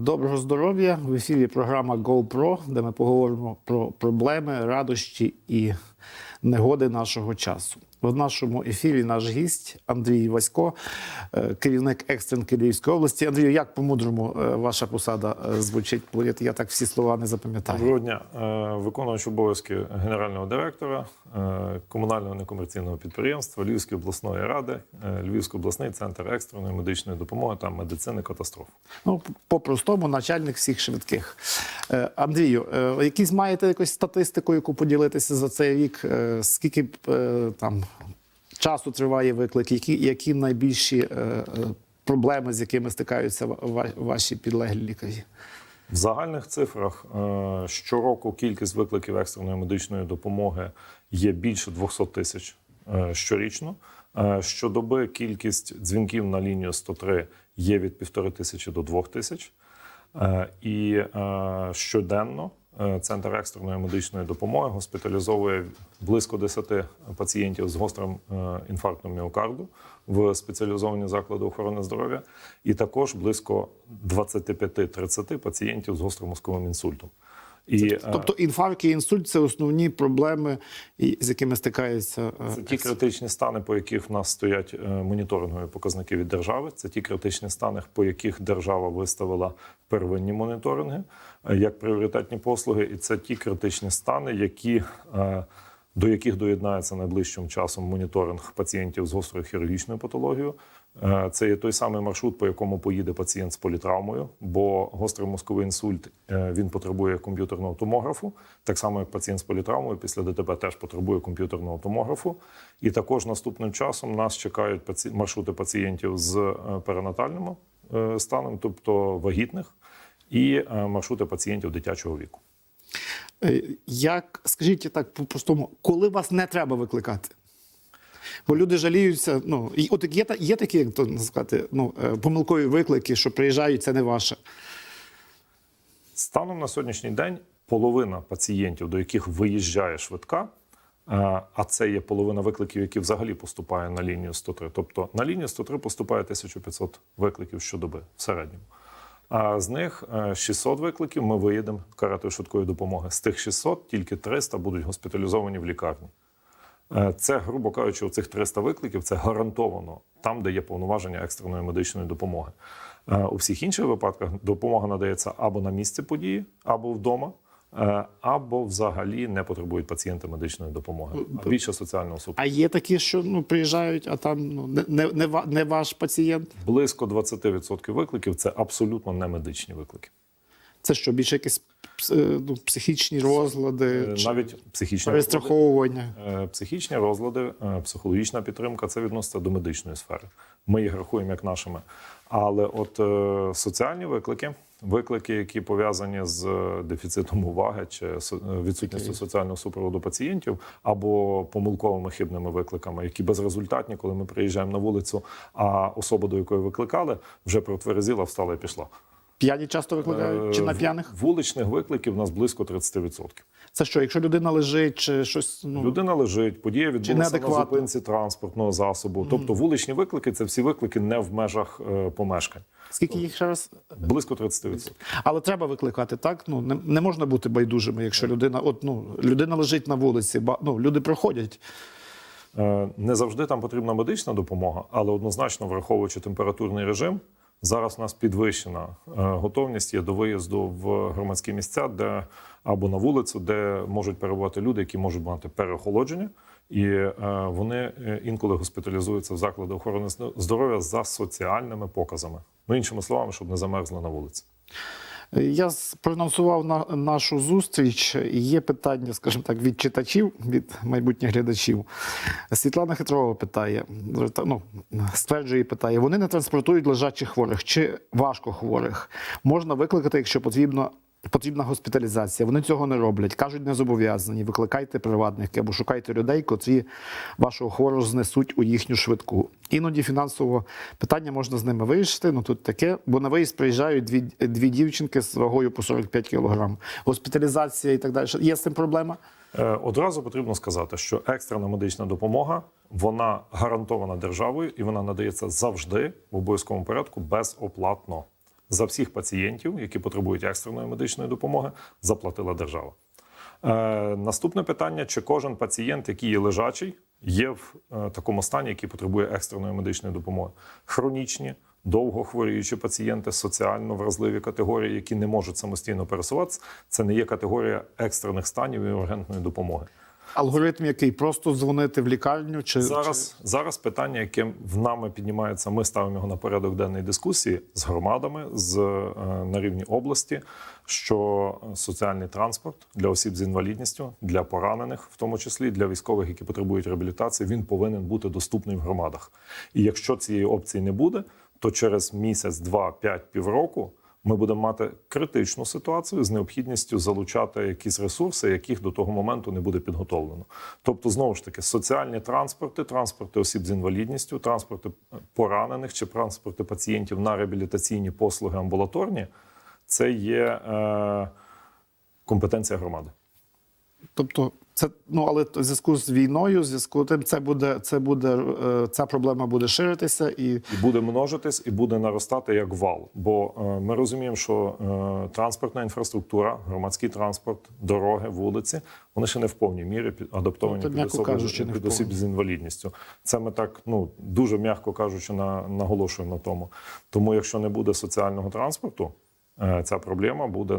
Доброго здоров'я! В ефірі програма GoPro, де ми поговоримо про проблеми, радощі і негоди нашого часу. В нашому ефірі наш гість Андрій Васько, е, керівник екстрен Київської області. Андрію, як по-мудрому е, ваша посада е, звучить? Я- так всі слова не запам'ятаю. Доброго дня. Виконувач обов'язки генерального директора комунального некомерційного підприємства Львівської обласної ради, Львівський обласний центр екстреної медичної допомоги та медицини катастроф. Ну, по-простому, начальник всіх швидких. Андрію, якісь маєте якусь статистику, яку поділитися за цей рік? Скільки там часу триває виклик? Які, які найбільші е, е, проблеми, з якими стикаються ва- ва- ваші підлеглі лікарі? В загальних цифрах е, щороку кількість викликів екстреної медичної допомоги є більше 200 тисяч щорічно. Щодоби кількість дзвінків на лінію 103 є від півтори тисячі до двох тисяч. І щоденно центр екстреної медичної допомоги госпіталізовує близько 10 пацієнтів з гострим е, інфарктом міокарду в спеціалізовані заклади охорони здоров'я, і також близько 25-30 пацієнтів з гострим мозковим інсультом. І е, Тобто інфаркт і інсульт це основні проблеми, з якими стикаються. е, Це ті критичні стани, по яких в нас стоять е, моніторингові показники від держави. Це ті критичні стани, по яких держава виставила первинні моніторинги як пріоритетні послуги, і це ті критичні стани, які до яких доєднається найближчим часом моніторинг пацієнтів з гострою хірургічною патологією. Е, Це є той самий маршрут, по якому поїде пацієнт з політравмою, бо гострий мозковий інсульт е, він потребує комп'ютерного томографу, так само як пацієнт з політравмою після ДТП теж потребує комп'ютерного томографу. І також наступним часом нас чекають маршрути пацієнтів з е, перинатальним станом, тобто вагітних, і маршрути пацієнтів дитячого віку. Як скажіть так по-простому, коли вас не треба викликати? Бо люди жаліються. Ну і от є є такі, як то сказати, ну е, помилкові виклики, що приїжджають, це не ваше. Станом на сьогоднішній день половина пацієнтів, до яких виїжджає швидка, е, а це є половина викликів, які взагалі поступає на лінію 103. Тобто на лінію 103 поступає 1500 викликів щодоби в середньому. А з них е, 600 викликів ми виїдемо каретою швидкої допомоги. З тих 600 тільки 300 будуть госпіталізовані в лікарні. Е, Це, грубо кажучи, у цих 300 викликів це гарантовано там, де є повноваження екстреної медичної допомоги. Е, У всіх інших випадках допомога надається або на місці події, або вдома, е, або взагалі не потребують пацієнти медичної допомоги. А більше соціального А є такі, що ну приїжджають, а там ну не, не, не ваш пацієнт. Близько 20% викликів це абсолютно не медичні виклики. Це що більше якісь е, ну, психічні розлади, Е, чи Навіть психічні розлади. перестраховування. Е, Психічні розлади, психологічна підтримка це відноситься до медичної сфери. Ми їх рахуємо як нашими. Але от соціальні виклики, виклики, які пов'язані з дефіцитом уваги чи відсутністю соціального супроводу пацієнтів, або помилковими хибними викликами, які безрезультатні, коли ми приїжджаємо на вулицю, а особа, до якої викликали, вже протверезіла, встала і пішла. П'яні часто викликають чи на Е, п'яних? Вуличних викликів у нас близько 30%. Це що, якщо людина лежить чи щось ну Людина лежить, подія відбулася на зупинці транспортного засобу. Тобто вуличні виклики це всі виклики не в межах е, помешкань. скільки їх ще раз? Близько 30%. Але треба викликати, так? Ну не, не можна бути байдужими, якщо людина, от ну людина лежить на вулиці, ба, ну люди проходять. Е, Не завжди там потрібна медична допомога, але однозначно, враховуючи температурний режим, зараз у нас підвищена е, готовність є до виїзду в громадські місця, де або на вулицю, де можуть перебувати люди, які можуть мати переохолодження, і е, вони е, інколи госпіталізуються в заклади охорони здоров'я за соціальними показами. Ну іншими словами, щоб не замерзли на вулиці. Я проанонсував на нашу зустріч. Є питання, скажімо так, від читачів, від майбутніх глядачів. Світлана Хитрова питає: ну, стверджує, питає: вони не транспортують лежачих хворих чи важко хворих. Можна викликати, якщо потрібно. Потрібна госпіталізація. Вони цього не роблять. Кажуть, не зобов'язані. Викликайте приватники або шукайте людей, котрі вашого хворого знесуть у їхню швидку. Іноді фінансового питання можна з ними вирішити. Ну тут таке, бо на виїзд приїжджають дві, дві дівчинки з вагою по 45 кг. Госпіталізація і так далі. Є з цим проблема? Е, Одразу потрібно сказати, що екстрена медична допомога вона гарантована державою і вона надається завжди в обов'язковому порядку безоплатно. За всіх пацієнтів, які потребують екстреної медичної допомоги, заплатила держава. Е, наступне питання: чи кожен пацієнт, який є лежачий, є в е, такому стані, який потребує екстреної медичної допомоги? Хронічні, довго хворіючі пацієнти, соціально вразливі категорії, які не можуть самостійно пересуватися, це не є категорія екстрених станів і ургентної допомоги. Алгоритм який? Просто дзвонити в лікарню чи Зараз, зараз питання, яке в нами піднімається, ми ставимо його на порядок денної дискусії з громадами з, е, на рівні області, що соціальний транспорт для осіб з інвалідністю, для поранених, в тому числі для військових, які потребують реабілітації, він повинен бути доступний в громадах. І якщо цієї опції не буде, то через місяць, два, п'ять, півроку. Ми будемо мати критичну ситуацію з необхідністю залучати якісь ресурси, яких до того моменту не буде підготовлено. Тобто, знову ж таки, соціальні транспорти, транспорти осіб з інвалідністю, транспорти поранених чи транспорти пацієнтів на реабілітаційні послуги амбулаторні це є е, компетенція громади. Тобто, це ну але в зв'язку з війною, в зв'язку з тим, це буде це буде е, ця проблема буде ширитися і І буде множитись, і буде наростати як вал. Бо е, ми розуміємо, що е, транспортна інфраструктура, громадський транспорт, дороги, вулиці, вони ще не в повній мірі адаптовані Ну, під, особи, кажучи, під осіб з інвалідністю. Це ми так ну дуже м'яко кажучи, на, наголошуємо на тому. Тому, якщо не буде соціального транспорту, ця проблема буде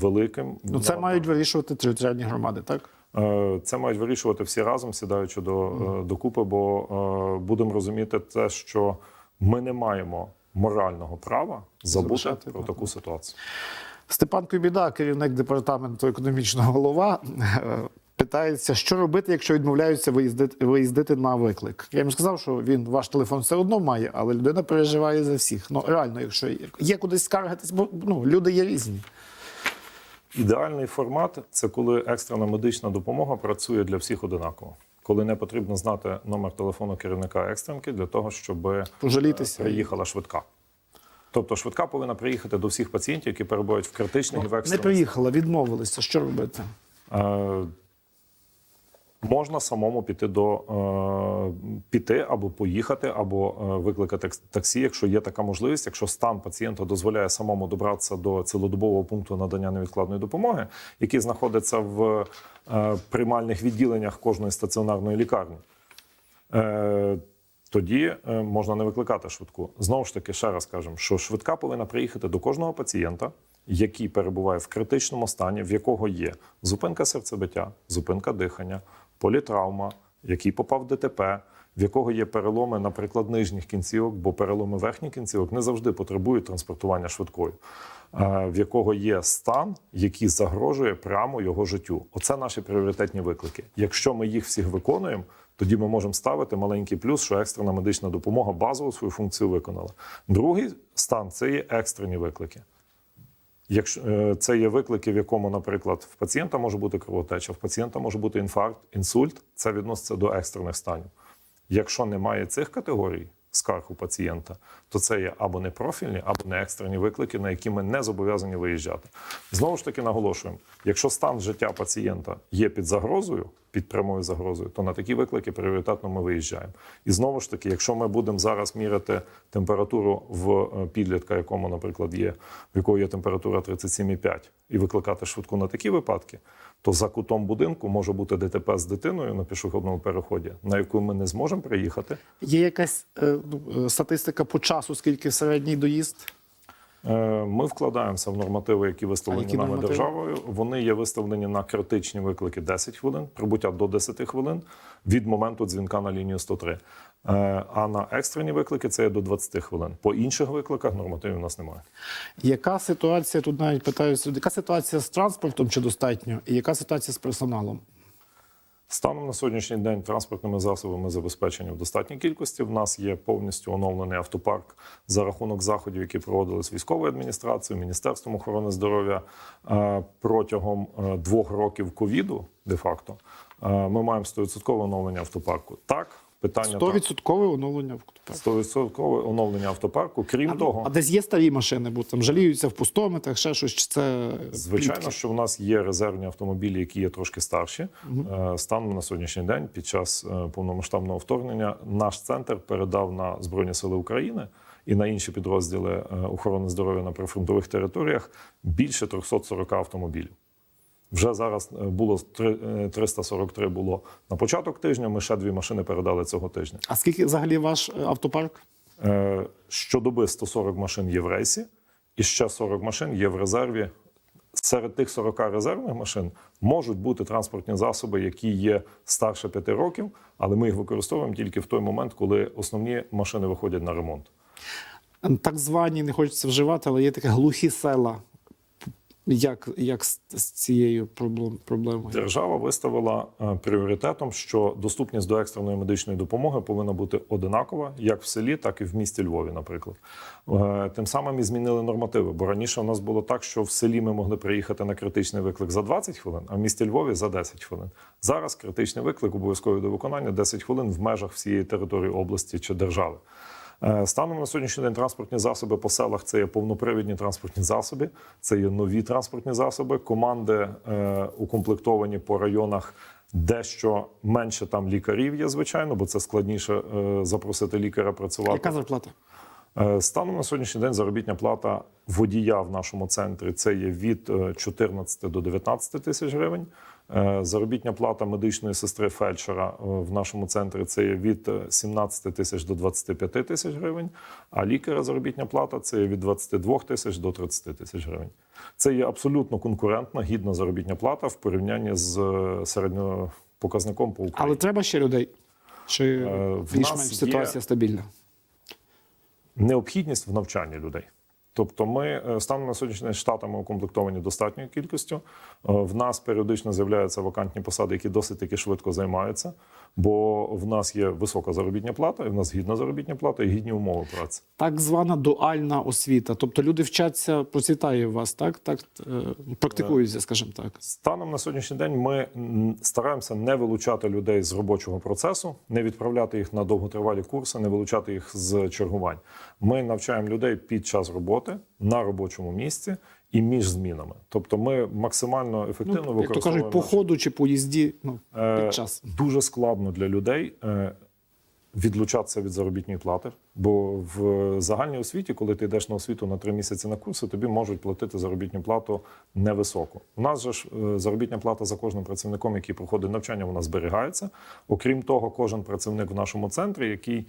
великим. ну це мають вирішувати територіальні громади, так? Е, Це мають вирішувати всі разом, сідаючи до, е, докупи, бо е, будемо розуміти те, що ми не маємо морального права забути Залишати, про так. таку ситуацію. Степан Кобіда, керівник департаменту економічного голова, е, питається, що робити, якщо відмовляються виїздити, виїздити на виклик. Я йому сказав, що він ваш телефон все одно має, але людина переживає за всіх. Ну реально, якщо є, є кудись скаргатись, бо ну люди є різні. Ідеальний формат це коли екстрена медична допомога працює для всіх одинаково. Коли не потрібно знати номер телефону керівника екстренки для того, щоб Пожалітися. приїхала швидка. Тобто швидка повинна приїхати до всіх пацієнтів, які перебувають в критичних і в Не приїхала, відмовилися. Що робити? Можна самому піти до е, піти або поїхати, або е, викликати таксі, якщо є така можливість, якщо стан пацієнта дозволяє самому добратися до цілодобового пункту надання невідкладної допомоги, який знаходиться в е, приймальних відділеннях кожної стаціонарної лікарні. Тоді можна не викликати швидку. Знову ж таки, ще раз кажемо, що швидка повинна приїхати до кожного пацієнта, який перебуває в критичному стані, в якого є зупинка серцебиття, зупинка дихання, політравма, який попав в ДТП, в якого є переломи, наприклад, нижніх кінцівок, бо переломи верхніх кінцівок не завжди потребують транспортування швидкою, е, в якого є стан, який загрожує прямо його життю. Оце наші пріоритетні виклики. Якщо ми їх всіх виконуємо, тоді ми можемо ставити маленький плюс, що екстрена медична допомога базову свою функцію виконала. Другий стан це є екстрені виклики. Якщо е, це є виклики, в якому, наприклад, в пацієнта може бути кровотеча, в пацієнта може бути інфаркт, інсульт, це відноситься до екстрених станів. Якщо немає цих категорій скарг у пацієнта, то це є або непрофільні, або не екстрені виклики, на які ми не зобов'язані виїжджати. Знову ж таки наголошуємо: якщо стан життя пацієнта є під загрозою, під прямою загрозою, то на такі виклики пріоритетно ми виїжджаємо. І знову ж таки, якщо ми будемо зараз міряти температуру в е, підлітка, якому, наприклад, є в якого є температура 37,5, і викликати швидку на такі випадки, то за кутом будинку може бути ДТП з дитиною на пішохідному переході, на яку ми не зможемо приїхати. Є якась е, ну, е, статистика по часу, скільки середній доїзд? Е, Ми вкладаємося в нормативи, які виставлені які нами нормативи? державою. Вони є виставлені на критичні виклики 10 хвилин, прибуття до 10 хвилин від моменту дзвінка на лінію 103. Е, А на екстрені виклики це є до 20 хвилин. По інших викликах нормативів у нас немає. Яка ситуація тут навіть питаються? Яка ситуація з транспортом чи достатньо? І яка ситуація з персоналом? Станом на сьогоднішній день транспортними засобами забезпечені в достатній кількості. В нас є повністю оновлений автопарк за рахунок заходів, які проводились військовою адміністрацією, Міністерством охорони здоров'я Е, протягом е, двох років ковіду. Де факто е, ми маємо 100% оновлення автопарку. Так, питання та- 100% оновлення автопарку. 100% оновлення автопарку. Крім А, того, а десь є старі машини, бо там жаліються в пустометрах, ще щось. Чи це Звичайно, плітки? що в нас є резервні автомобілі, які є трошки старші. Е, Станом на сьогоднішній день, під час е, повномасштабного вторгнення, наш центр передав на Збройні Сили України і на інші підрозділи е, охорони здоров'я на прифронтових територіях більше 340 автомобілів. Вже зараз е, було е, 343 було на початок тижня. Ми ще дві машини передали цього тижня. А скільки взагалі ваш е, автопарк? Е, Щодоби 140 машин є в рейсі, і ще 40 машин є в резерві. Серед тих 40 резервних машин можуть бути транспортні засоби, які є старше 5 років, але ми їх використовуємо тільки в той момент, коли основні машини виходять на ремонт. Так звані, не хочеться вживати, але є таке глухі села. Як, як з, з цією проблем, проблемою? Держава виставила е, пріоритетом, що доступність до екстреної медичної допомоги повинна бути одинакова як в селі, так і в місті Львові, наприклад. Е, Тим самим і змінили нормативи, бо раніше у нас було так, що в селі ми могли приїхати на критичний виклик за 20 хвилин, а в місті Львові за 10 хвилин. Зараз критичний виклик обов'язковий до виконання 10 хвилин в межах всієї території області чи держави. Е, Станом на сьогоднішній день транспортні засоби по селах це є повнопривідні транспортні засоби, це є нові транспортні засоби. Команди е, укомплектовані по районах. Дещо менше там лікарів є, звичайно, бо це складніше е, запросити лікаря працювати. Яка зарплата? Е, Станом на сьогоднішній день заробітня плата водія в нашому центрі це є від е, 14 до 19 тисяч гривень. Е, Заробітня плата медичної сестри фельдшера е, в нашому центрі це є від е, 17 тисяч до 25 тисяч гривень. А лікаря заробітня плата це від 22 тисяч до 30 тисяч гривень. Це є абсолютно конкурентна, гідна заробітня плата в порівнянні з е, середньопоказником по Україні. Але треба ще людей? Чи Е, більш-менш ситуація стабільна? необхідність в навчанні людей. Тобто, ми е, станом на сьогоднішній день штатами укомплектовані достатньою кількістю. Е, В нас періодично з'являються вакантні посади, які досить таки швидко займаються, бо в нас є висока заробітня плата, і в нас гідна заробітня плата і гідні умови праці. Так звана дуальна освіта. Тобто люди вчаться, процвітає у вас, так? Так е, практикуються, скажімо так. Станом на сьогоднішній день ми стараємося не вилучати людей з робочого процесу, не відправляти їх на довготривалі курси, не вилучати їх з чергувань. Ми навчаємо людей під час роботи на робочому місці і між змінами. Тобто, ми максимально ефективно Ну, як то кажуть, по ходу чи по їзді ну, Е, під час. Дуже складно для людей е, відлучатися від заробітної плати, бо в загальній освіті, коли ти йдеш на освіту на три місяці на курси, тобі можуть платити заробітну плату невисоку. У нас же ж е, заробітня плата за кожним працівником, який проходить навчання, вона зберігається. Окрім того, кожен працівник в нашому центрі, який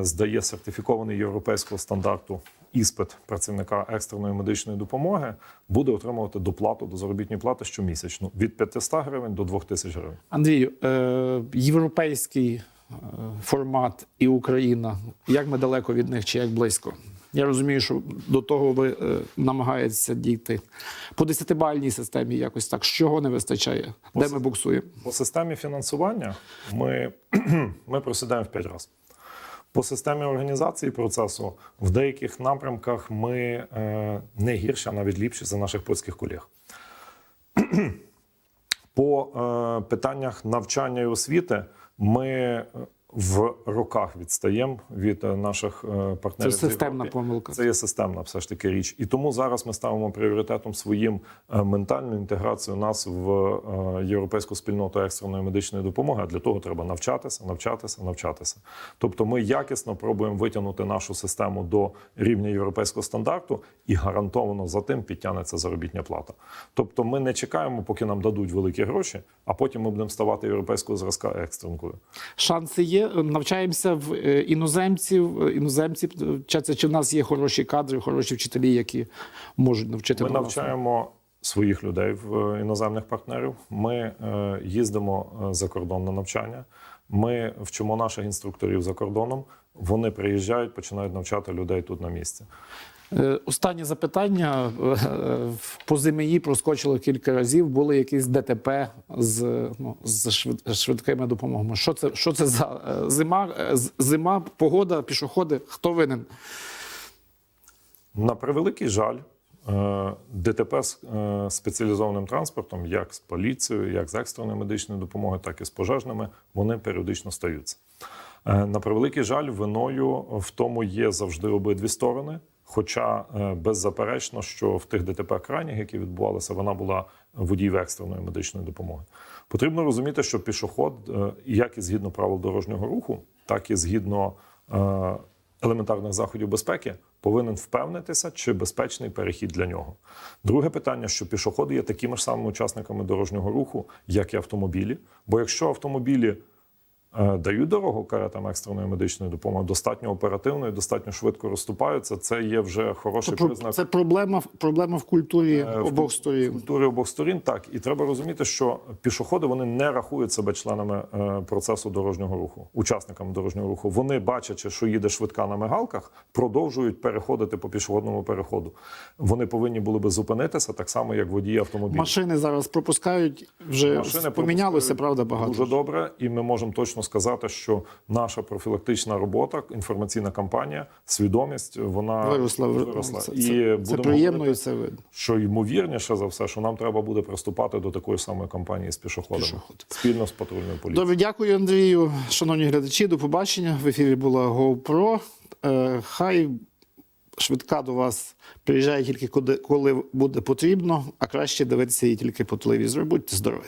здає сертифікований європейського стандарту іспит працівника екстреної медичної допомоги, буде отримувати доплату до заробітної плати щомісячно від 500 гривень до 2000 гривень. Андрію, е, європейський е, формат і Україна. Як ми далеко від них чи як близько? Я розумію, що до того ви е, намагаєтеся дійти. По десятибальній системі якось так. Чого не вистачає? Де ми буксуємо? По системі фінансування ми, ми просідаємо в 5 разів. По системі організації процесу в деяких напрямках ми е, не гірші, а навіть ліпші за наших польських колег. По е, питаннях навчання і освіти ми е, в роках відстаємо від е, наших е, партнерів. Це системна помилка. Це є системна все ж таки річ. І тому зараз ми ставимо пріоритетом своїм е, ментальну інтеграцію нас в європейську спільноту екстреної медичної допомоги. А для того треба навчатися, навчатися, навчатися. Тобто, ми якісно пробуємо витягнути нашу систему до рівня європейського стандарту і гарантовано за тим підтягнеться заробітня плата. Тобто, ми не чекаємо, поки нам дадуть великі гроші, а потім ми будемо ставати європейського зразка екстренкою. Шанси є. Навчаємося в іноземців. іноземців. Е, Іноземці е, вчаться, чи в нас є хороші кадри, хороші вчителі, які можуть навчити Ми навчаємо своїх людей в е, іноземних партнерів. Ми е, їздимо е, за кордон на навчання. Ми вчимо наших інструкторів за кордоном. Вони приїжджають, починають навчати людей тут на місці. Е, Останнє запитання. Е, По ЗМІ проскочило кілька разів. Були якісь ДТП з, ну, з швидкими допомогами. Що це, що це за е, зима, зима, погода, пішоходи? Хто винен? На превеликий жаль, ДТП з е, спеціалізованим транспортом, як з поліцією, як з екстреною медичною допомогою, так і з пожежними, вони періодично стаються. Е, На превеликий жаль, виною в тому є завжди обидві сторони. Хоча е, беззаперечно, що в тих ДТП крайніх, які відбувалися, вона була водіїв екстреної медичної допомоги. Потрібно розуміти, що пішоход, е, як і згідно правил дорожнього руху, так і згідно е, елементарних заходів безпеки, повинен впевнитися, чи безпечний перехід для нього. Друге питання, що пішоходи є такими ж самими учасниками дорожнього руху, як і автомобілі. Бо якщо автомобілі дають дорогу каретам екстреної медичної допомоги, достатньо оперативно і достатньо швидко розступаються, це є вже Це, хороший про- признак це проблема, проблема в культурі Е, в обох сторін. культури обох сторін. Так, і треба розуміти, що пішоходи вони не рахують себе членами е, процесу дорожнього руху, учасниками дорожнього руху. Вони, бачачи, що їде швидка на мигалках, продовжують переходити по пішохідному переходу. Вони повинні були би зупинитися так само, як водії автомобілів. Машини зараз пропускають, вже Машини помінялося, правда, багато. Дуже добре, і ми можемо точно сказати, що наша профілактична робота, інформаційна кампанія, свідомість вона Виросла, виросла. Це, і це, будемо це приємно говорити, і це видно. що ймовірніше за все, що нам треба буде приступати до такої самої кампанії з пішоходами Пішохід. спільно з патрульною поліцією. Добре, дякую, Андрію. Шановні глядачі, до побачення. В ефірі була GoPro. Е, Хай швидка до вас приїжджає тільки коли- коли буде потрібно, а краще дивитися її тільки по телевізору. Будьте здорові.